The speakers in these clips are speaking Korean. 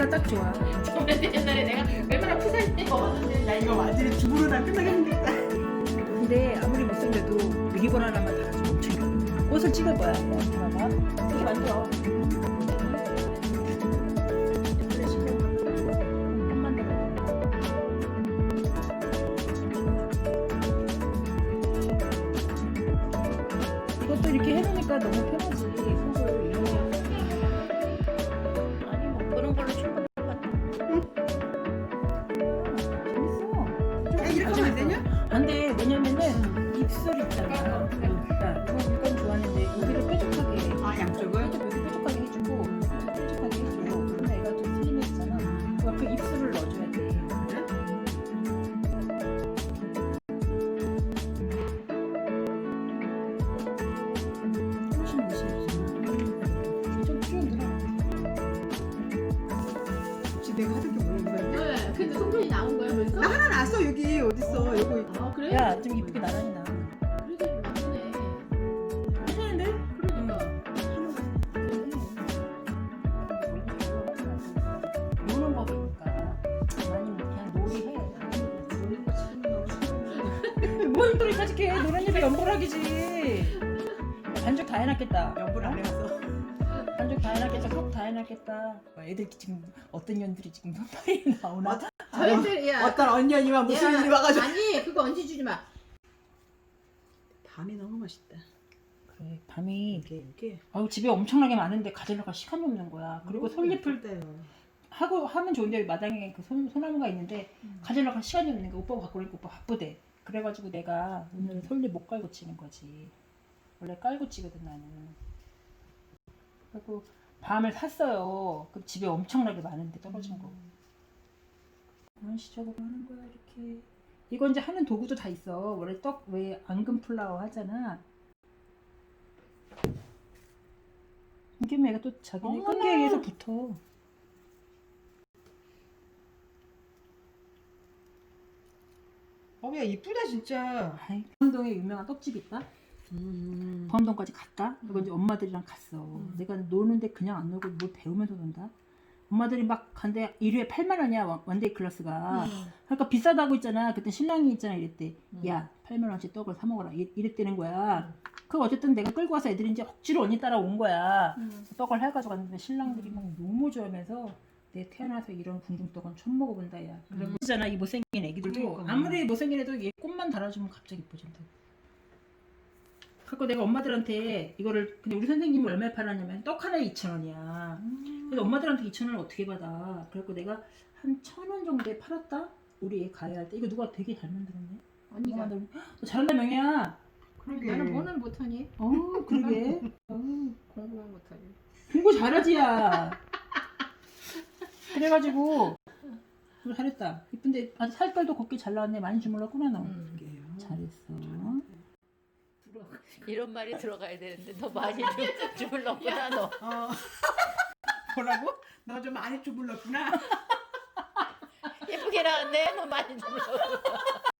이 크기가 딱 좋아. 저번에 옛날에 내가 얼마나 푸살 때 먹었는데 나 이거 완전히 죽으로 다 끝나겠는데. 근데 아무리 못생겨도 리본 하나만 달아주면 엄청. 꽃을 찍어봐야 돼. 봐봐. 이렇게 만들어. 이것도 이렇게 해놓으니까 너무 편하지. 어 어딨어 여기. 아 그래? 야, 좀 이쁘게 나란히 나. 그래도 나쁘네. 괜찮은데? 그러니까. 노는 법이니까 많이 그냥 놀이해. 뭘 놀이까지 해? 노는 일이 연보락이지. 반죽 다 해놨겠다. 연불 안 해왔어. 반죽 다 해놨겠다. 속다 해놨겠다. 애들 지금 어떤 년들이 지금 손파이 나오나? 저희들 야. 어떤 언니 언니만 무슨 야, 일이 와가지고. 아니 그거 얹어 주지 마. 밤이 너무 맛있다. 그래 밤이 이게 이게. 아우 집에 엄청나게 많은데 가지러 갈 시간이 없는 거야. 그리고 솔잎을 때요. 하고 하면 좋은데 마당에 그 소, 소나무가 있는데 음. 가지러 갈 시간이 없는 거 오빠가 갖고 오니까 오빠 바쁘대. 그래가지고 내가 오늘 은 솔잎 못 깔고 치는 거지. 원래 깔고 치거든 나는. 그리고 밤을 샀어요. 그 집에 엄청나게 많은데 떨어진 거. 그런 식으로 하는 거야 이렇게. 이거 이제 하는 도구도 다 있어. 원래 떡 왜 앙금 플라워 하잖아. 이게 애가 또 자기네 어머나. 끈기에 의해서 붙어. 어야 이쁘다 진짜. 아이, 범동에 유명한 떡집 있다. 음. 범동까지 갔다. 이거 이제 엄마들이랑 갔어. 음. 내가 노는데 그냥 안 놀고 뭘 배우면서 논다. 엄마들이 막 간데 1회에 8만 원이야 원- 원데이 클래스가. 그러니까 비싸다고 있잖아. 그때 신랑이 있잖아 이랬대. 음. 야 8만 원씩 떡을 사 먹어라. 이- 이랬다는 거야. 그 어쨌든 내가 끌고 와서 애들이 이제 억지로 언니 따라온 거야. 음. 떡을 해가지고 갔는데 신랑들이 막 너무 좋아하면서 내 태어나서 이런 궁중떡은 처음 먹어본다 야. 그리고 있잖아 이 못생긴 애기들도 그러니까. 아무리 못생긴 애도 얘 꽃만 달아주면 갑자기 이뻐진다. 그래서 내가 엄마들한테 이거를 근데 우리 선생님이 얼마에 팔았냐면 떡 하나에 2천 원이야. 그래서 엄마들한테 2천 원을 어떻게 받아? 그래갖고 내가 한 천 원 정도에 팔았다. 우리 애 가해할 때 이거 누가 되게 잘 만들었네. 언니가. 만들- 너 잘한다 명이야. 그러게. 나는 뭐는 못하니? 어 그러게. 어. 공부만 못하니. 공부 잘하지야. 그래가지고 그거 잘했다. 이쁜데 아주 살깔도 곱게 잘 나왔네. 많이 주물렀구나 너. 음. 잘했어. 이런 말이 들어가야 되는데 너 많이 주- 주물렀구나 너. 어. 뭐라고? 너 좀 많이 주물렀구나. 예쁘게 나왔네. 너 많이 주물렀구나.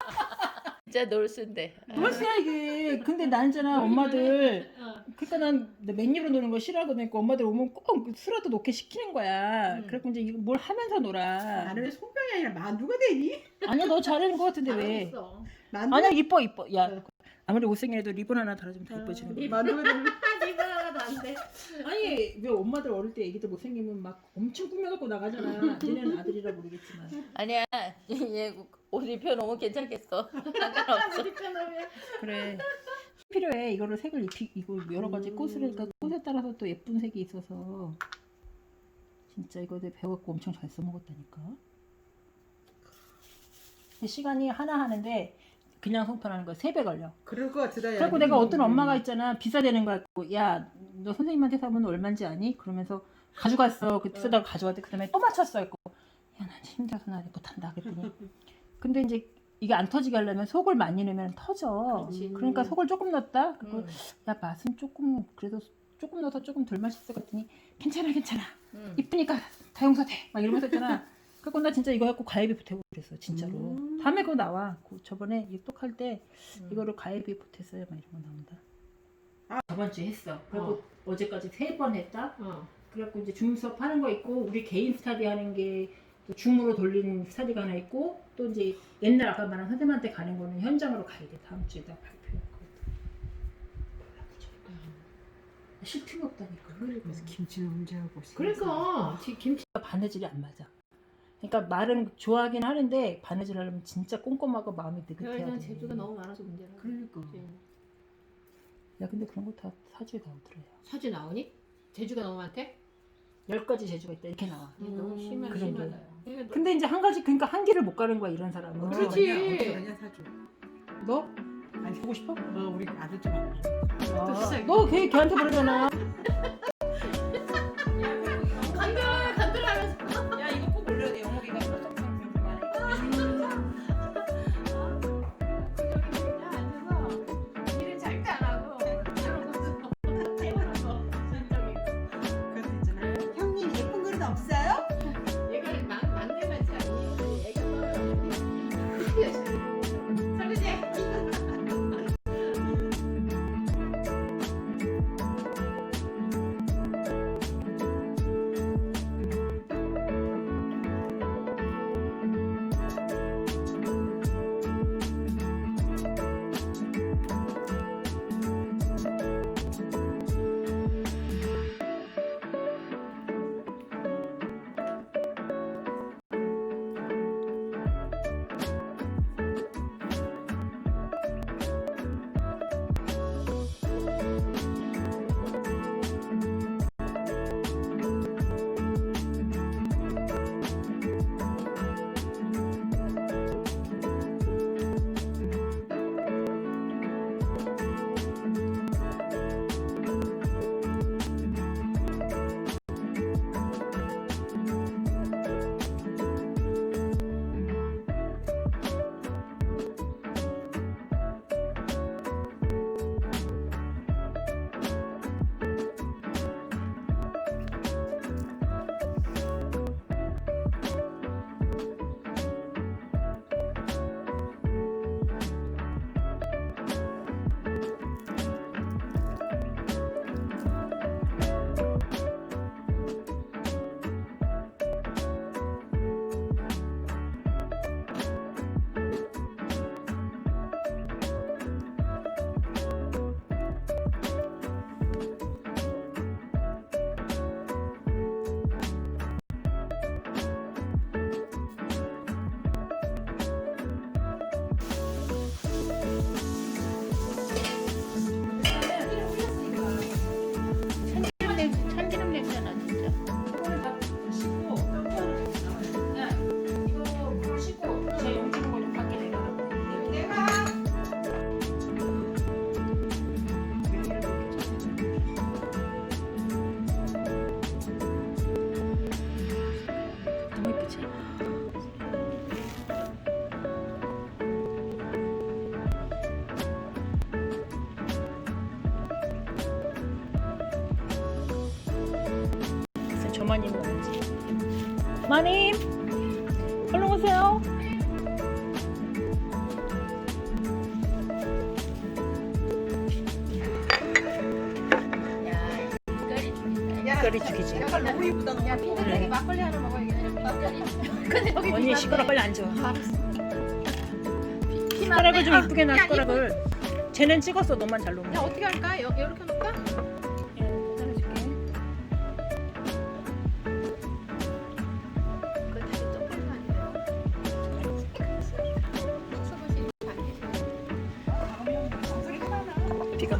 진짜 놀수인데. 무엇이야 이게. 근데 난 있잖아 엄마들. 그러니까 난 맨입으로 노는 거 싫어하거든. 그러니까 엄마들 오면 꼭 술라도 놓게 시키는 거야. 음. 그래갖고 이제 이거 뭘 하면서 놀아. 나는 왜 손병이 아니라 만두가 되니? 아니야 너 잘하는 거 같은데 왜? 만두. 아니야 이뻐 이뻐. 야 네. 아무리 못생겨도 리본 하나 달아주면 더 이뻐지는 거야. 만두가 되니? 이거 하나도 안 돼. 아니 왜 엄마들 어릴 때 애기들 못생기면 막 엄청 꾸며갖고 나가잖아. 쟤는 아들이라 모르겠지만. 아니야. 얘 옷 입혀놓으면 괜찮겠어. 상관없어. 그래. 필요해. 이거를 색을 입히 이거 여러 가지 음. 꽃을 그러니까 꽃에 따라서 또 예쁜 색이 있어서 진짜 이거 내가 배워갖고 엄청 잘 써먹었다니까. 시간이 하나 하는데 그냥 송편하는 거세배 걸려. 그럴 것 같으다. 야. 그래고 내가 어떤 엄마가 있잖아 비싸대는 거 같고 야 너 선생님한테 사면 얼마인지 아니? 그러면서 가져갔어. 그 비싸다고 가져왔대. 그 다음에 또 맞췄어. 했고 야난 힘들어서 나 못한다. 그랬더니 근데 이제 이게 안 터지게 하려면 속을 많이 넣으면 터져. 그렇지. 그러니까 속을 조금 넣었다. 그리고 음. 야 맛은 조금 그래도 조금 넣어서 조금 덜 맛있을 것 같더니 괜찮아 괜찮아 음. 이쁘니까 다 용서돼 막 이러면서 했잖아. 그래고 나 진짜 이거 갖고 가위비 보태고 그랬어 진짜로. 음. 다음에 그거 나와. 그 저번에 입독할 때 음. 이거를 가위비 보태서야 막 이런 거 나온다. 아. 저번 주에 했어. 그리고 어. 제까지 세 번 했다. 어. 그래갖고 이제 줌 수업 하는 거 있고 우리 개인 스타디 하는 게 또 줌으로 돌리는 스타디가 하나 있고 또 이제 옛날 아까 말한 선생님한테 가는 거는 현장으로 가야 돼 다음 주에 다 발표할 거거든. 쉴 틈이 없다니까. 그래서 김치는 언제 하고 있어? 그러니까 지- 김치 바느질이 안 맞아. 그러니까 말은 좋아하긴 하는데 바느질 하려면 진짜 꼼꼼하고 마음이 느긋해야 그래서 돼. 재주가 너무 많아서 문제라. 그러니까. 야 근데 그런 거 다 사주에 나오더래요. 사주 나오니? 재주가 너무 많대? 열 가지 재주가 있다 이렇게 나와. 음, 너무 심하 그런 게. 심하다. 그러니까 근데 이제 한 가지 그러니까 한 길을 못 가는 거야 이런 사람은. 어떻게 그렇지. 가냐? 어떻게 가냐 사줘. 너 아니 보고 싶어? 어 우리 아들 좀 알아. 또 시작이야. 너 걔, 걔한테 그러잖아. 저만 있는 건지 마님 얼른 오세요. 색깔이 죽이지 약간 너무 이쁘다. 야, 너무. 핀란드 막걸리 하나 먹어야겠네. 막걸리. 근데 여기 언니 시끄러 빨리 앉아 피 숟가락을 좀 아, 이쁘게 놔 야, 숟가락을 쟤는 찍었어 너만 잘 놓으면 야, 어떻게 할까? 놓을까? 잘라줄게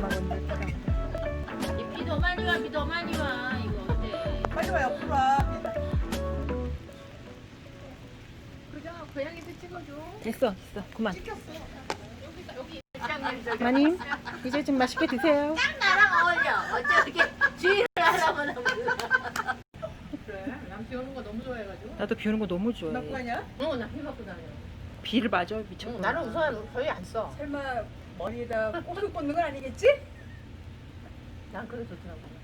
온다 이 비도 많이 와, 비도 많이 와. 이거 어때? 빨리 와 옆으로 와. 그죠? 고양이도 찍어줘. 됐어 됐어 그만 찍혔어. 여기가 여기 저기. 마님 이제 좀 맛있게 드세요 나랑 어울려. 어째 이렇게 주의를 하라고 나 그래. 비 오는 거 너무 좋아해가지고. 나도 비 오는 거 너무 좋아해 갖고 가냐? 어, 나비 갖고 다녀. 비를 맞아 미쳤구나. 응, 나는 우선 거의 안 써. 설마 머리에다 꼬리 꽂는 건 아니겠지? 난 그게 좋더라고.